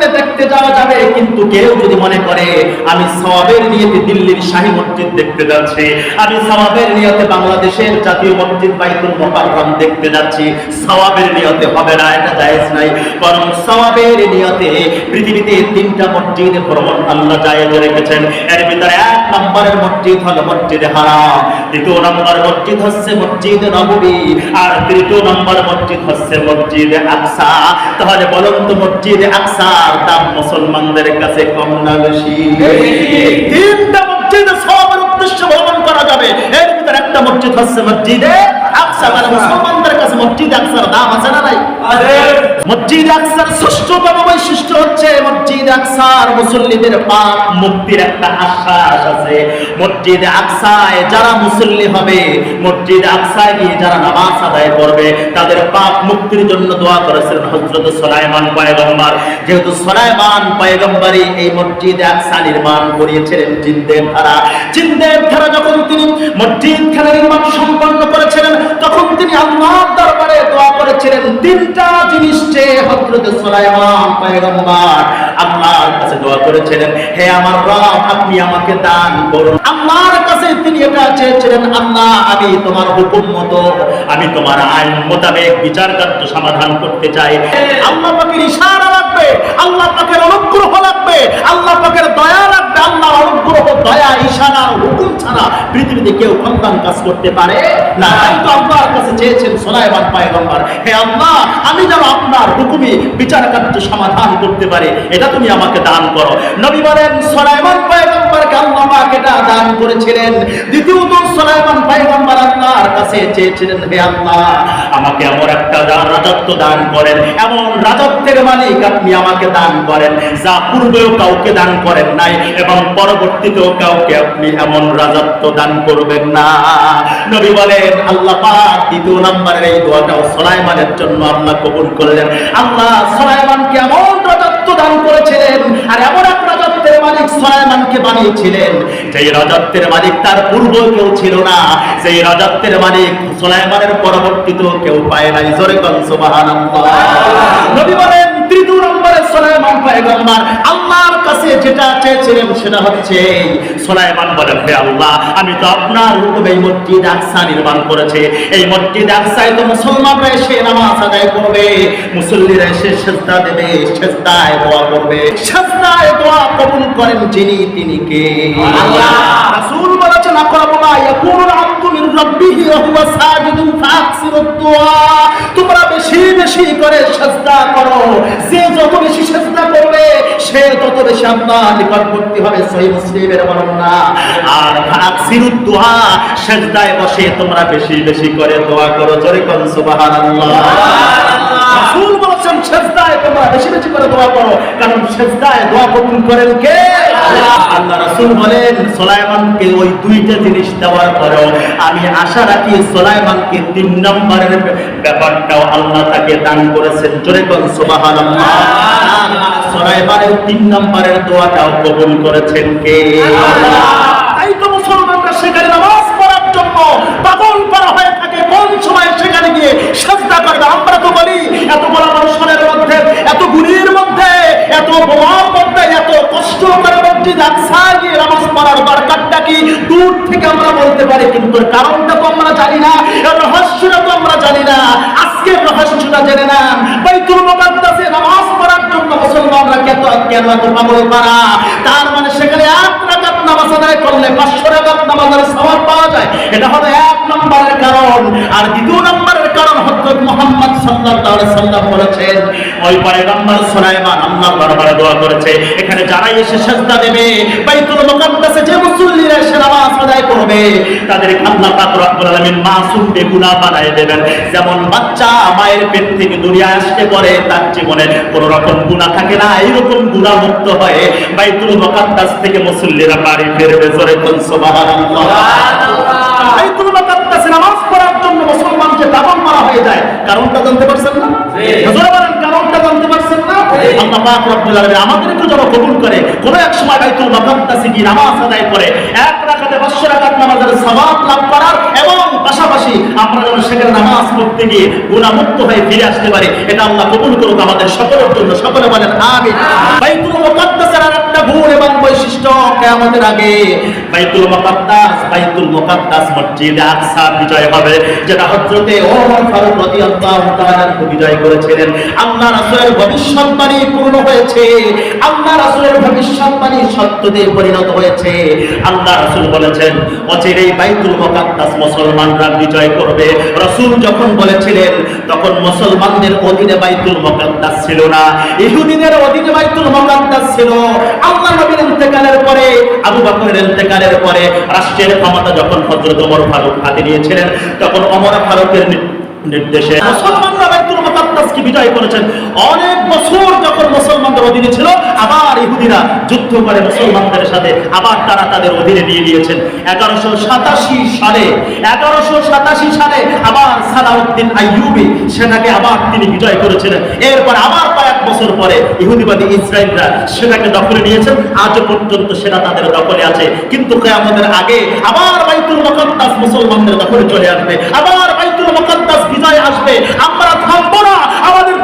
এমনি দেখতে যাওয়া যাবে, কিন্তু কেউ যদি মনে করে, আমি সওয়াবের নিয়তে দিল্লির শাহী মসজিদ দেখতে যাচ্ছি, আমি সওয়াবের নিয়তে বাংলাদেশের জাতীয় মসজিদ বাইতুল মুকাররম দেখতে যাচ্ছি, সওয়াবের নিয়তে হবে না, এটা জায়েজ নাই। বরং সওয়াবের নিয়তে পৃথিবীতে তিনটা মসজিদ ভ্রমণ আল্লাহ জায়েজ রেখেছেন। এর ভিতরে এক নম্বরের মসজিদ হলো মসজিদে হারাম। দ্বিতীয় নম্বর মসজিদ হচ্ছে মসজিদ নববী। আর তৃতীয় নম্বর মসজিদ হচ্ছে মসজিদ আকসা। তাহলে বলুন তো মসজিদ আকসার দাম মুসলমানদের কাছে কম না বেশি? তিনটা মসজিদে সবার উদ্দেশ্যে ভ্রমণ করা যাবে। এর ভিতরে একটা মসজিদ হচ্ছে মসজিদে আকসা। মানে মুসলমানদের কাছে মসজিদ আকসার দাম আছে না নাই? মসজিদ আকসার ষষ্ঠতম বৈশিষ্ট্য হচ্ছে মসজিদ আকসার মুসল্লিদের পাপ মুক্তির একটা আশ্বাস আছে। মসজিদ আকসায় যারা মুসল্লি হবে, মসজিদ আকসায় গিয়ে যারা নামাজ আদায় করবে, তাদের পাপ মুক্তির জন্য দোয়া করেছিলেন সুলাইমান পয়গম্বর। যেহেতু পয়গম্বরই এই মসজিদ আকসা নির্মাণ করিয়েছিলেন জিনদের দ্বারা জিনদের দ্বারা যখন তিনি মসজিদ খানা নির্মাণ সম্পন্ন করেছিলেন, তখন তিনি আল্লাহর দরবারে দোয়া করেছিলেন, তিনটা জিনিস আমি তোমার হুকুম মতো, আমি তোমার আইন মোতাবেক বিচার কার্য সমাধান করতে চাই। আল্লাহ পাকের ইশারা লাগবে, আল্লাহ পাকের অনুগ্রহ লাগবে, আল্লাহ পাকের দয়া লাগবে আল্লাহ অনুগ্রহ, দয়া, ইশারা, হুকুম ছাড়া পৃথিবীতে কেউ কল্যাণ কাজ করতে পারে? না, তাই তো আল্লাহর কাছে চেয়েছেন সোলাইমান পায়গম্বর। হে আল্লাহ, আমি যেন আপনার হুকুমে বিচার কার্য সমাধান করতে পারে, এটা তুমি আমাকে দান করো। নবী বলেন সোলাইমান পয়গম্বরকে আল্লাহ আল্লাহ রাজত্ব দান কাউকে দান করেন নাই, এবং পরবর্তীতেও কাউকে আপনি এমন রাজত্ব দান করবেন না। নবী বলেন, আল্লাহ দ্বিতীয় নম্বরের এই দোয়াটাও সোলাইমানের জন্য আল্লাহ কবুল করলেন। আল্লাহ এমন রাজত্ব দান করেছিলেন, আর এমন এক রাজত্বের মালিক সুলাইমানকে বানিয়েছিলেন। যেই রাজত্বের মালিক তার পূর্ব কেউ ছিল না সেই রাজত্বের মালিক সুলাইমানের পরবর্তী তো কেউ পায় নাই। জোরে কল সুবহানাল্লাহ। নবী বলেন তৃতীয় নম্বরে সোলাইমান পয়গম্বর, আল্লাহর কাছে যেটা চেয়েছিলেন সেটা হচ্ছে সোলাইমান বলে হে আল্লাহ আমি তো আপনার হুকুমে এই মসজিদ আকসা নির্মাণ করেছে। এই মসজিদ আকসায় তো মুসলমানরা এসে নামাজ আদায় করবে মুসল্লিরা এসে সেজদা দেবে সেজদায় দোয়া করবে। সেজদায় দোয়া কবুল করেন যিনি তিনি কে? আল্লাহ রাসূল বলেছেন আকরাবুল্লাহ ইয়াকুনুল রাব্বিহি ওয়া হুয়া সাজিদুন ফাকসিরুদ দুআ তোমরা বেশি বেশি করে সেজদা করো। যে যত বেশি সেজদা করবে সে তত বেশি নিকটবর্তী হবে সহিহ মুসলিমের বর্ণনা। আর ফাকসিরুদ দুআ সেজদায় বসে তোমরা বেশি বেশি করে দোয়া করো। জোরে কোন সুবহানাল্লাহ। বলেছেন সেজদায় তোমরা বেশি বেশি করে দোয়া করো। কারণ সেজদায় দোয়া কবুল করেন কে? আল্লাহ। রাসূল বলেন সুলাইমানকে ওই দুইটা জিনিস দেওয়ার পরেও আমি আশা রাখি সুলাইমানকে তিন নম্বরের ব্যাপারটাও আল্লাহ তাকে দান করেছেন। জোরে কোন সুবহানাল্লাহ। সুলাইমানের তিন নম্বরের দোয়াটাও কবুল করেছেন কে? তাই তো মুসলমানরা সেখানে নামাজ পড়ার জন্য পাগল করা হয়ে থাকে কোন সময় সেখানে গিয়ে সাজদা করবে আমরা তো বলি এত বড় মানুষের মধ্যে এত গুণের মধ্যে কিন্তু কারণটা তো আমরা জানি না তো আমরা জানি আজকে রহস্যটা জেনে নেন। বাইতুল মুকাদ্দাসে নামাজ পড়ার জন্য মুসলমানরা কেন কেন এত পাগল পারা তার মানে সেখানে এক রাকাত নামাজ আদায় করলে নামাজের পাওয়া যায়। এটা হলো এক নম্বরের কারণ। আর দ্বিতীয় নম্বরের কারণ সাল্লাল্লাহু আলাইহি সাল্লাম বলেছেন, ওই পয়গম্বর সুলাইমান দরবারে দোয়া করেছে, এখানে এসে দেবে, বাইতুল যে মুসল্লিরা এসে নামাজ আদায় করবে তাদেরকে আল্লাহ পাক রব্বুল আলামিন মাসুম বানায় দেবেন। যেমন বাচ্চা মায়ের পেট থেকে দুনিয়ায় আসতে পরে, তার জীবনে কোনো রকম গুনাহ থাকে না, এইরকম গুনাহ মুক্ত হয়ে বাইতুল মুকাদ্দাস থেকে মুসল্লিরা বাড়ি ফিরবে জোরে কোন সুবহানাল্লাহ? বাইতুল মুকাদ্দাসে নামাজ পড়ার জন্য মুসলমানকে দাবান মারা হয়ে যায়। কারণটা জানতে পারছেন না? কারণটা জানতে পারছেন না? আল্লাহ পাক রব্বুল আলামিন আমাদেরকে যেন কবুল করে। কোন এক সময় বাইতুল মুকাদ্দাসে গিয়ে নামাজ আদায় করে এক রাকাতে 500 রাকাত নামাজের সওয়াব লাভ করার এবং পাশাপাশি আমরা যেন সেখানে নামাজ পড়তে গিয়ে গুনাহমুক্ত হয়ে ফিরে আসতে পারি এটা আল্লাহ কবুল করুক আমাদের সকলের জন্য। সকলে বলেন আমিন। বাইতুল মুকাদ্দাসের আর একটা গুণ এবং বৈশিষ্ট্য কিয়ামতের আগে বাইতুল মুকাদ্দাস বাইতুল মুকাদ্দাস মসজিদ আকসা বিজয় হবে, যেটা হযরতে ওমর ফারুক রাদিয়াল্লাহু তাআলা বিজয় করেছিলেন। আল্লাহ রাসূলের ভবিষ্যৎবাণী পূর্ণ হয়েছে। আল্লাহ রাসূলের ভবিষ্যৎবাণী সত্যতে পরিণত হয়েছে। আল্লাহ রাসূল বলেছেন অচিরেই বাইতুল মুকাদ্দাস মুসলমানরা বিজয় করবে। রাসূল যখন বলেছিলেন, তখন মুসলমানদের অধীনে বাইতুল মুকাদ্দাস ছিল না। ইহুদিদের অধীনে বাইতুল মুকাদ্দাস ছিল। আল্লাহ নবীর ইন্তেকালের পরে, আবু বকরের ইন্তেকালের পরে রাষ্ট্রের ক্ষমতা যখন হযরত ওমর ফারুক হাতে নিয়েছিলেন, তখন ওমর ফারুকের নির্দেশে মুসলমানরা বাইতুল মুকাদ্দাসকে বিজয় করেছেন। অনেক বছর যখন মুসলমানদের অধীনে ছিল, আবার ইহুদিরা যুদ্ধ করে মুসলমানদের সাথে আবার তারা তাদের অধীনে নিয়ে নিয়েছেন। এগারোশো সাতাশি সালে, এগারোশো সাতাশি সালে আবার সালাউদ্দিন আইয়ুবি সেটাকে আবার তিনি বিজয় করেছিলেন। এরপর আবার কয়েক বছর পরে ইহুদিবাদী ইসরায়েলরা সেটাকে দখলে নিয়েছেন। আজও পর্যন্ত সেটা তাদের দখলে আছে। কিন্তু কেয়ামতের আগে আবার বাইতুল মুকাদ্দাস মুসলমানদের দখলে চলে আসবে। আবার বাইতুল মুকাদ্দাস বিজয় আসবে।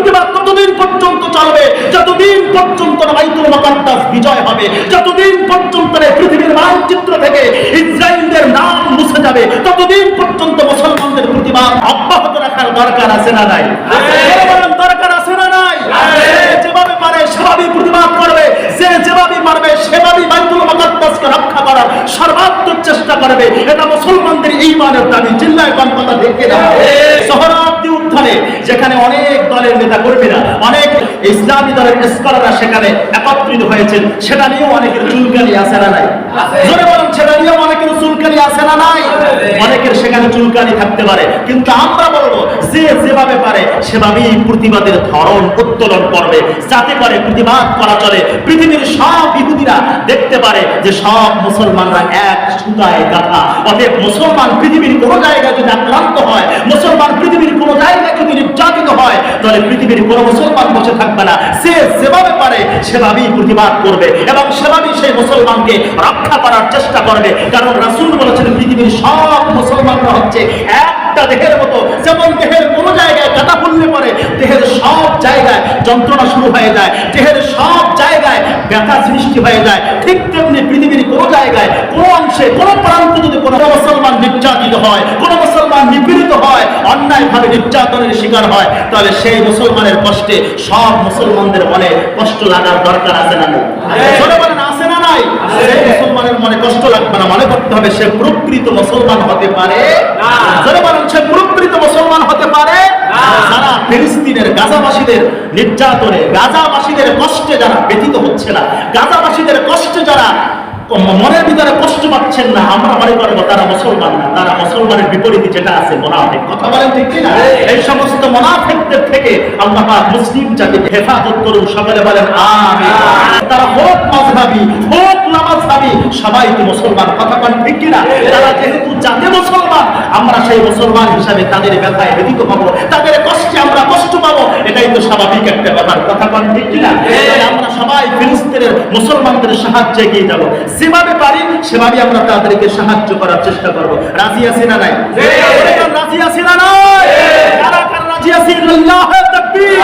প্রতিবাদ ততদিন পর্যন্ত চলবে? যতদিন পর্যন্ত বাইতুল মুকাদ্দাস বিজয় হবে, যতদিন পর্যন্ত পৃথিবীর মানচিত্র থেকে ইসরায়েলদের নাম মুছে যাবে, ততদিন পর্যন্ত মুসলমানদের প্রতিবাদ অব্যাহত রাখার দরকার আছে না নাই বলেন, দরকার আছে না নাই যে যেভাবে পারে সেভাবেই প্রতিবাদ করবে যে যেভাবে পারবে সেভাবেই বাইতুল মুকাদ্দাসকে রক্ষা করার সর্বাত্মক চেষ্টা করবে এটা মুসলমানদের ঈমানের দাবি চিল্লায় কোন কথা দেখে না শহরাব্দি উত্থানে যেখানে অনেক দলের নেতা না। অনেক ইসলামী দলের স্কলাররা সেখানে একত্রিত হয়েছেন। সেটা নিয়েও অনেকের চুলকানি আছে না নাই? জোরে বলেন সেটা নিয়েও অনেকের চুলকানি আছে না নাই? অনেকের সেখানে চুলকানি থাকতে পারে। কিন্তু আমরা বলব যে যেভাবে পারে সেভাবেই প্রতিবাদের ধরন উত্তোলন করবে। যাতে করে প্রতিবাদ করা চলে। পৃথিবীর সব ইহুদিরা দেখতে পারে যে সব মুসলমানরা এক সুতায় গাথা অতএব মুসলমান পৃথিবীর কোনো জায়গায় যদি আক্রান্ত হয় মুসলমান পৃথিবীর কোনো জায়গায় যদি নির্যাতিত হয় তাহলে পৃথিবীর কোনো মুসলমান বসে থাকবে না। সে যেভাবে পারে, সেভাবেই প্রতিবাদ করবে এবং সেভাবেই সেই মুসলমানকে রক্ষা করার চেষ্টা করবে। কারণ রাসূল বলেছেন, পৃথিবীর সব মুসলমানরা হচ্ছে একটা দেহের মতো। যেমন দেহের কোনো জায়গায় কাটা পরে দেহের সব জায়গায় যন্ত্রণা শুরু হয়ে যায়, দেহের সব জায়গায় ব্যথা সৃষ্টি হয়ে যায়। ঠিক তেমনি পৃথিবীর কোনো জায়গায়, কোনো অংশে, কোনো প্রান্তে যদি কোনো নির্যাতিত হয় কোনো মুসলমান নিপীড়িত হয় অন্যায়ভাবে নির্যাতনের শিকার হয় তাহলে সেই মুসলমানের কষ্টে সব মুসলমানদের মনে কষ্ট লাগার দরকার আছে না নাই? জোরে বলেন, আছে না নাই? সেই মুসলমানের মনে কষ্ট লাগবে না মনে করতে হবে সে প্রকৃত মুসলমান হতে পারে। না। সে প্রকৃত মুসলমান হতে পারে? যারা ফিলিস্তিনের গাজাবাসীদের নির্যাতনে গাজাবাসীদের কষ্টে যারা ব্যথিত হচ্ছে না গাজাবাসীদের কষ্টে যারা মনের ভিতরে কষ্ট পাচ্ছেন না আমরা মনে করব তারা মুসলমান না তারা মুসলমানের বিপরীতে যেটা আছে মোনাফেক। কথা বলেন ঠিক কিনা? এই সমস্ত মোনাফেকদের থেকে আল্লাহ পাক মুসলিম জাতিকে হেফাজত করুন সকলে বলেন আমিন। তারা হোক মাযহাবি হোক নামাজহাবি সবাই তো মুসলমান? কথা বলেন ঠিক কিনা? তারা যেহেতু জাতে মুসলমান আমরা সেই মুসলমান হিসাবে তাদের ব্যথায় ব্যতীত তাদের কষ্টে আমরা কষ্ট পাবো এটাই তো স্বাভাবিক একটা ব্যাপার। কথা বলেন ঠিক তাই আমরা সবাই ফিলিস্তিনের মুসলমানদের সাহায্যে এগিয়ে যাব। যেভাবে পারি সেভাবে আমরা তাদেরকে সাহায্য করার চেষ্টা করব। রাজি আছি না নাই? রাজি আছি না নাই কারা কারা রাজি আছি আল্লাহু তাকবীর।